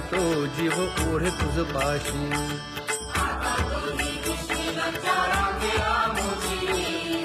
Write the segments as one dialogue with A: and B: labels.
A: तो जीव ओढे तुझ पाशी.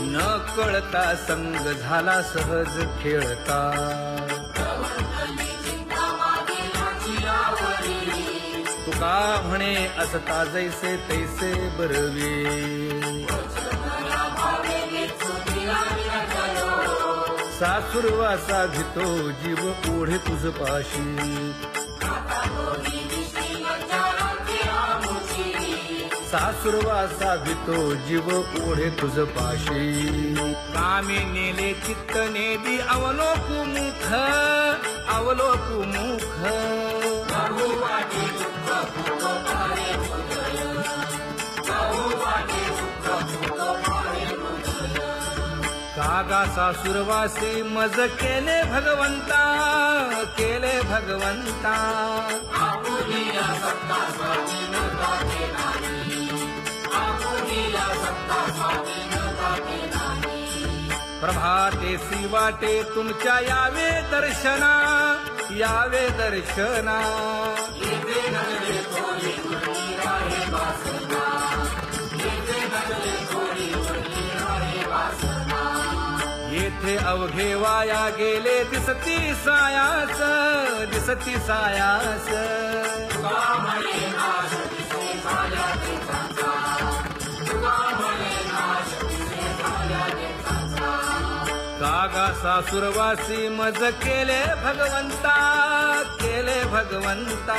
A: न कळता संग झाला सहज खेळता. तुका म्हणे असता जैसे तैसे बरवे? सासुरवासा भितो जीव ओढे तुझ पाशी. सासुरवासा भितो जीव ओढे तुझ पाशी. कामे नेले चित्त नेदी अवलोकु मुख अवलोकु मुख. कागा सासुरवासी मज केले भगवंता केले भगवंता. प्रभाते वाटे तुमच्या यावे दर्शना यावे दर्शना. येथे अवघे वाया गेले दिसती सायास दिसती सायास. कागा सासुरवासी मज केले भगवंता केले भगवंता.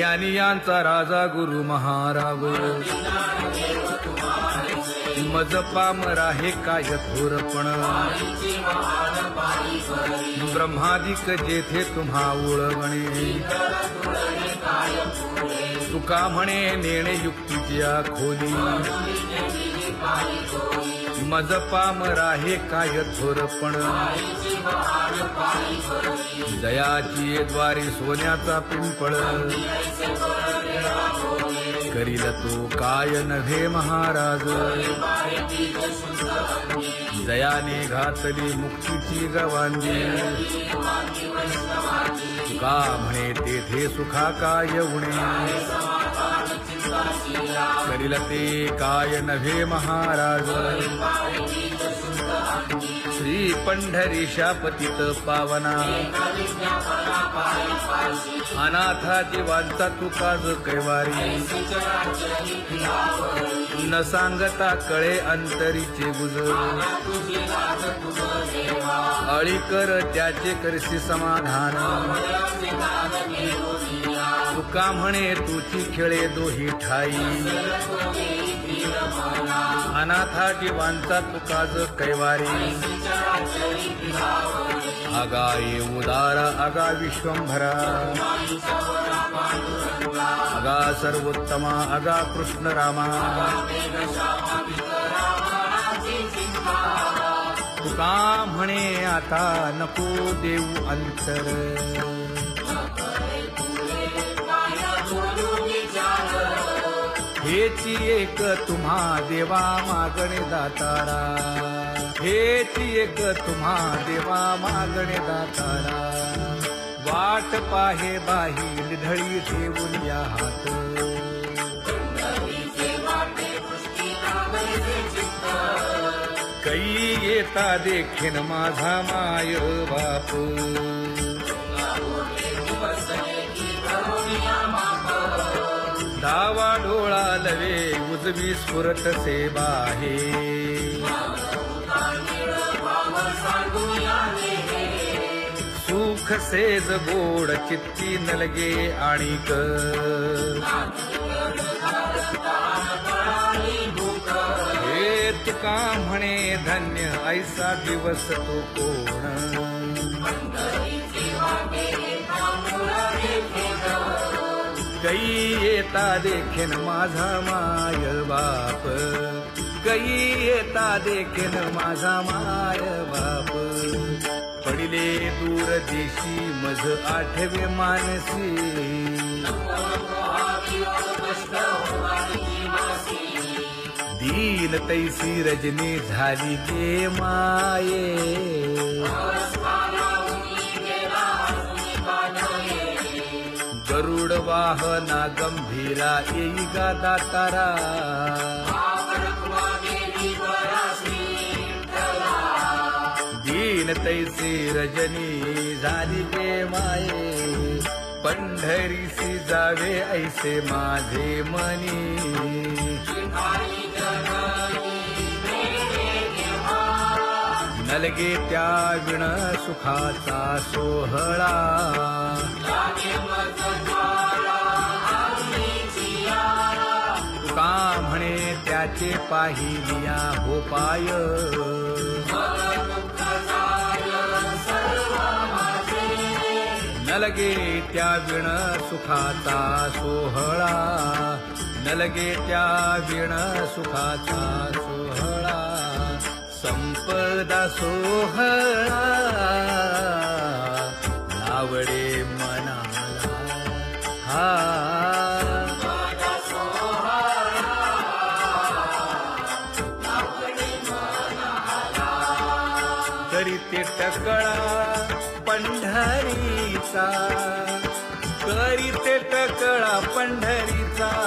A: ज्ञानी ज्ञानियांचा राजा गुरु महाराव. मज पामरा हे काय थोरपण ब्रह्मादिक जेथे तुम्हा उळवणे. तुका म्हणे नेणे युक्तीच्या खोली मज पामरा हे काय थोरपण दयाची द्वारे सोन्याचा पिंपळ. करील तो काय नव्हे महाराज. दयाने घातली मुक्तीची गवांगी का म्हणे तेथे सुखा काय उणे. करील ते काय नव्हे महाराज श्री पंढरी शापतीत पावना अनाथा जीवांचा तुकाज कैवारी। न सांगता कळे अंतरीचे गुज। अळी कर त्याचे करसी समाधान। तुका म्हणे तुची खेळे दोही ठाई. अनाथा जीवांचा तुकाज कैवारी. अगा ये उदार अगा विश्वंभरा. अगा सर्वोत्तमा अगा कृष्ण रामा. तुका म्हणे आता नको देऊ अंतर. हेची एक तुम्हा देवा मागणे दातारा. हेची एक तुम्हा देवा मागणे दातारा. वाट पाहे बाही ढळी ठेवून या हात. कै येता देखीन माझा माय बापू. डावा डोळा लवे उजवी स्फुरत से बाहे सुख सेज गोड चित्ती नलगे आणिक. हे तुका म्हणे धन्य ऐसा दिवस तो कोण? कै येता देखीन माझा माय बाप. कै येता देखेन माझा माय बाप. पडिले दूर देशी मज आठवे मानसी. दीन तैसी रजनी झाली गे माये. वाहना गंभीरा येई गा दातारा. दीन तैसी रजनी झाली गे माये. पंढरीसी जावे ऐसे माझे मनी. नलगे त्या विण सुखाचा सोहळा. का म्हणे त्याचे पाहिलिया हो पाय? नलगे त्या विण सुखाचा सोहळा. नलगे त्या विण सुखाचा सोहळा. संपदा सोहळा. आवडे मनाला हा. टकळा पंढरीचा. करीते टकळा पंढरीचा.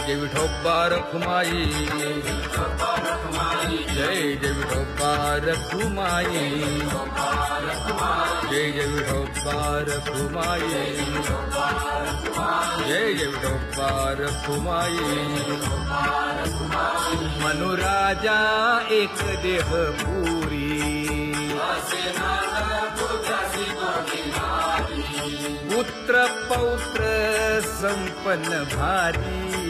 A: जय जय विठोबा रखुमाई जय जय विठोबा रखुमाई जय जय विठोबा रखुमाई जय जय विठोबार कुमाई मनुराजा एक देह पुरी। पुत्र पौत्र संपन्न भारी।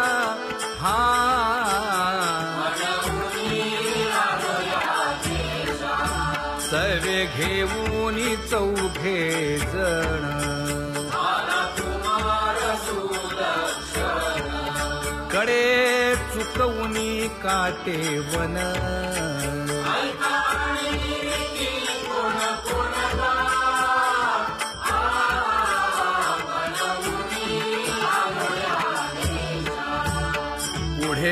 A: हा सवे घेऊन चौघे जण. कडे चुकवून काटे वन.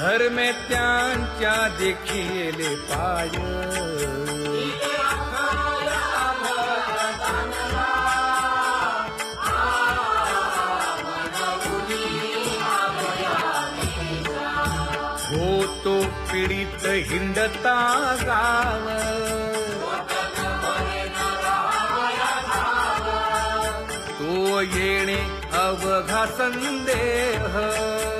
A: धर्मे त्यांच्या देखील पाय। होतो पीडित हिंडता गाव। तो येणे अवघा संदेह।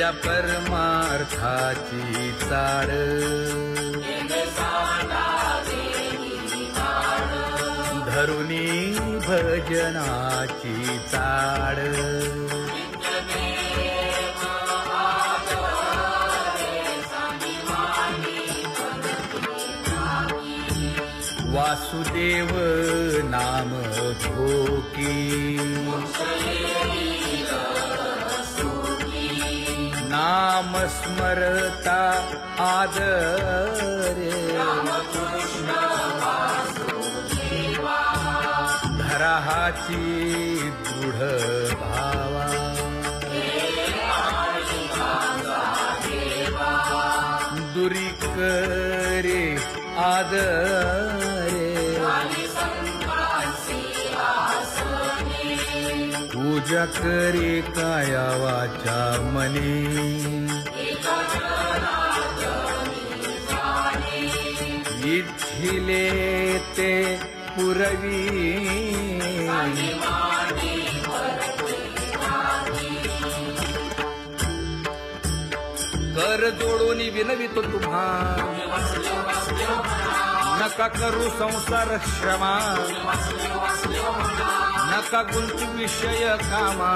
A: या परमार्थाची चाड धरुणी भजनाची चाड वासुदेव नाम भोकी नाम स्मरता आदरे। धराहाची दृढ भावा। दुरी करे आदर। पूजा करे काया वाचा मने इच्छिले ते पुरवी. कर जोडून विनवितो तुम्हा. नका करू संसार श्रमा नका गुंती विषय कामा.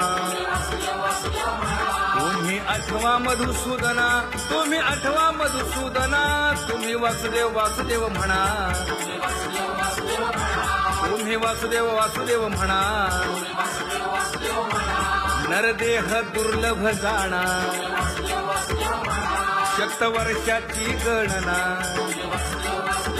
A: तुम्ही आठवा मधुसूदना तुम्ही आठवा मधुसूदना तुम्ही वासुदेव वासुदेव म्हणा. तुम्ही वासुदेव वासुदेव म्हणा. नरदेह दुर्लभ जाणा. शक्त वर्षाची गणना.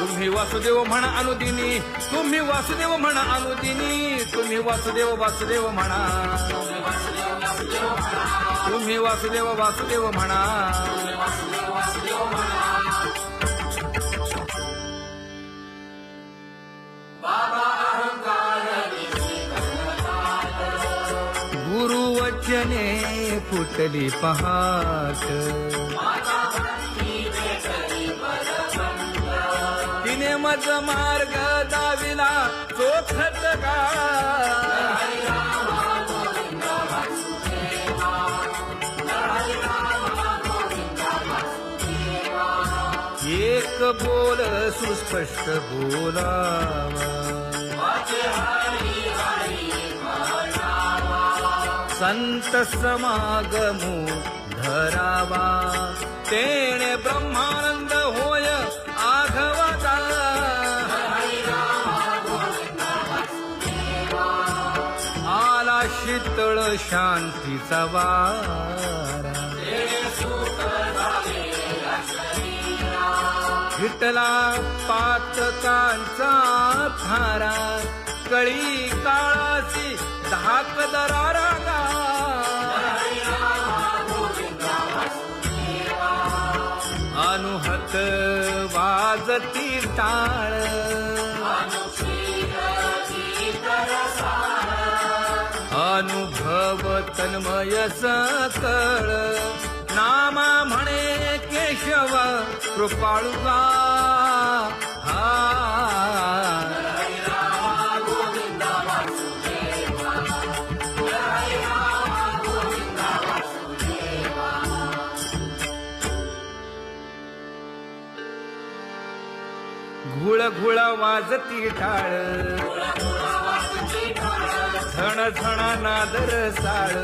A: तुम्ही वासुदेव म्हणा अनुदिनी तुम्ही वासुदेव म्हणा अनुदिनी तुम्ही वासुदेव वासुदेव म्हणा. तुम्ही वासुदेव वासुदेव म्हणा. गुरुवचने फुटली पहाट. मार्ग दाविला चोखत का? एक बोल सुस्पष्ट बोलावा. संत समागमू धरावा. तेणे ब्रह्मानंद होय शीतळ शांतीचा वारा. हिटला पातकांचा थारा. कळी काळाची धाक दरारा अनुहत वाजती टाळ अनुभव तन्मय सकळ. नामा म्हणे केशव कृपाळुगा हा. घुळ घुळ वाजती टाळ झण झण नादर साळ.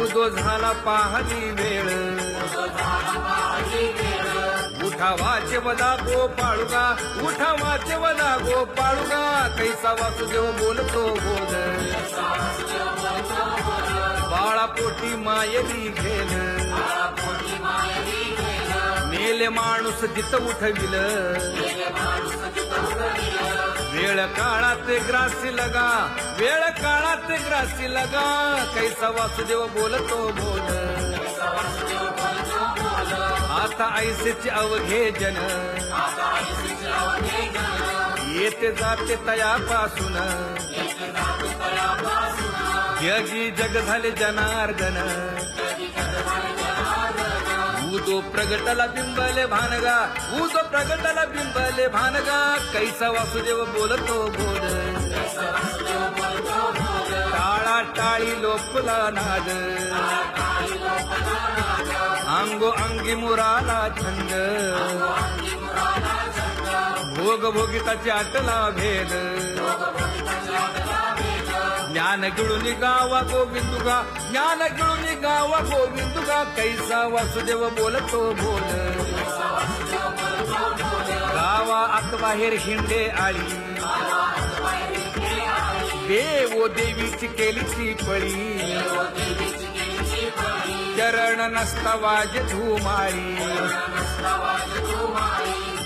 A: उदो झाला पाहली वेळ. उठा वाचे वदा गोपाळुगा उठा वाचे वदा गोपाळुगा कैसा वासुदेव बोलतो बोल बाळा पोटी मायली घेल मेले माणूस जित उठविल. वेळ काळात ग्रासी लगा वेळ काळात ग्रासी लगा. कैसा वासुदेव बोलतो बोल. आता ऐसेचे अवघे जन येते जाते तयापासून. जगी जग झाले जनार्दन. ऊजो प्रगटला बिंबले भानगा ऊजो प्रगटला बिंबले भानगा कैसा वासुदेव बोलतो बोल. टाळा टाळी लोकला नाद. अंगो अंगी मुराला छंद. भोग भोगिताची आटला भेद. ज्ञान गिळून गावा गोविंदुगा ज्ञान गिळून गावा गोविंदुगा कैसा वासुदेव बोलतो बोल. गावा आत बाहेर हिंडे आळी देवो देवीची केलीची पळी. चरण नस्तवाज धुमाळी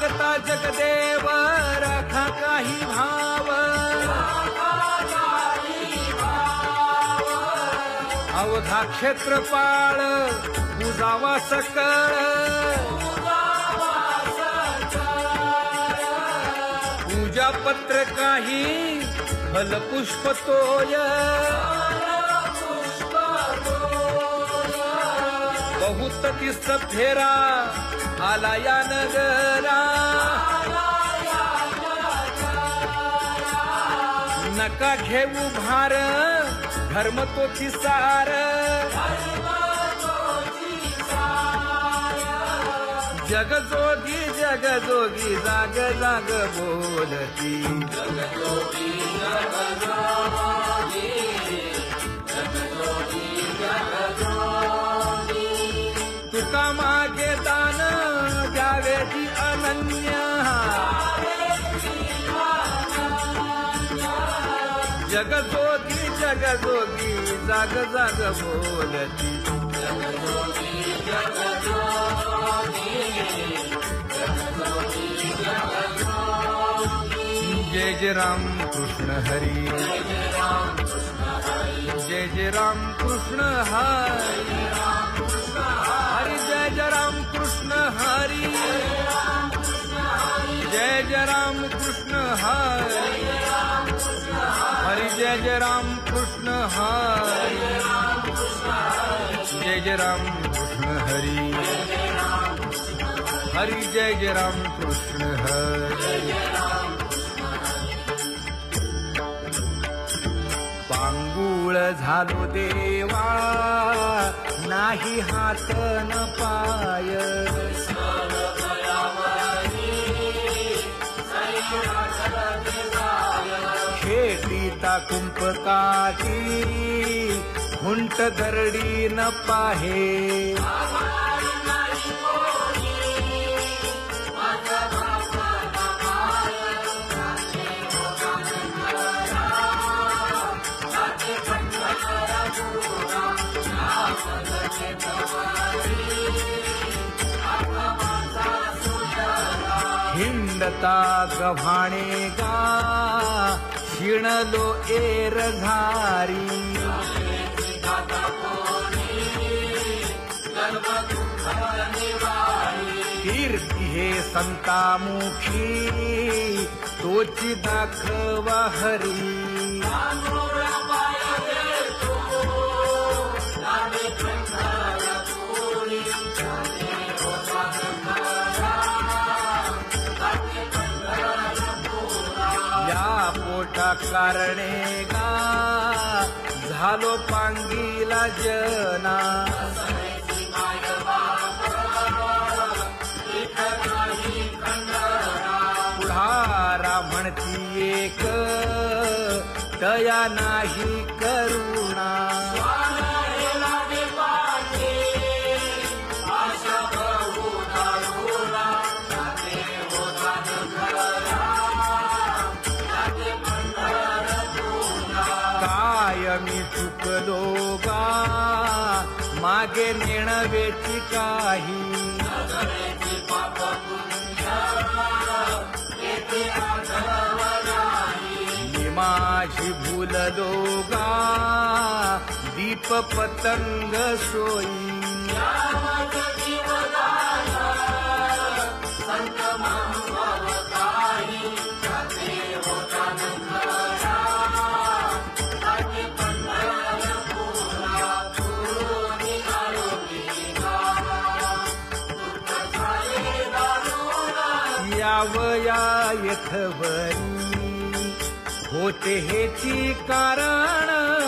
A: जागता जगदेव राखा काही भाव। अवघा क्षेत्रपाळ उजावा सकळ। पूजा पत्र काही फलपुष्प तोय। बहुत फेरा आला या नगरा नका घेऊ भार धर्म तो सार. जग जोगी जग जोगी जाग जाग बोलती. तुका मागे दान? द्यावेची अनन्य. जग जोगी जग जोगी जाग जाग बोलती. जय जय राम कृष्ण हरी. जय जय राम कृष्ण हरी. हरी। जय जय राम कृष्ण हरी। हरी जय जय राम कृष्ण हरी। जय जय राम कृष्ण हरी। हरी जय जय राम कृष्ण हरी। पांगुळ झालो देवा। नाही हात न पाय. खेटीता कुंपकाठी हुंट दरडी न पाहे. हिंडता गव्हाणे गा शिणलो एर घारी. कीर्ती हे संतामुखी तोची दाखवा हरी. कारणे का? झालो पांगीला जना. पुढारा म्हणती एक तया नाही करुणा. मी मागे नेणवेची काही. मी माझी भूललो गा दीप पतंग सोयी यावया आठवणी होते हेची कारण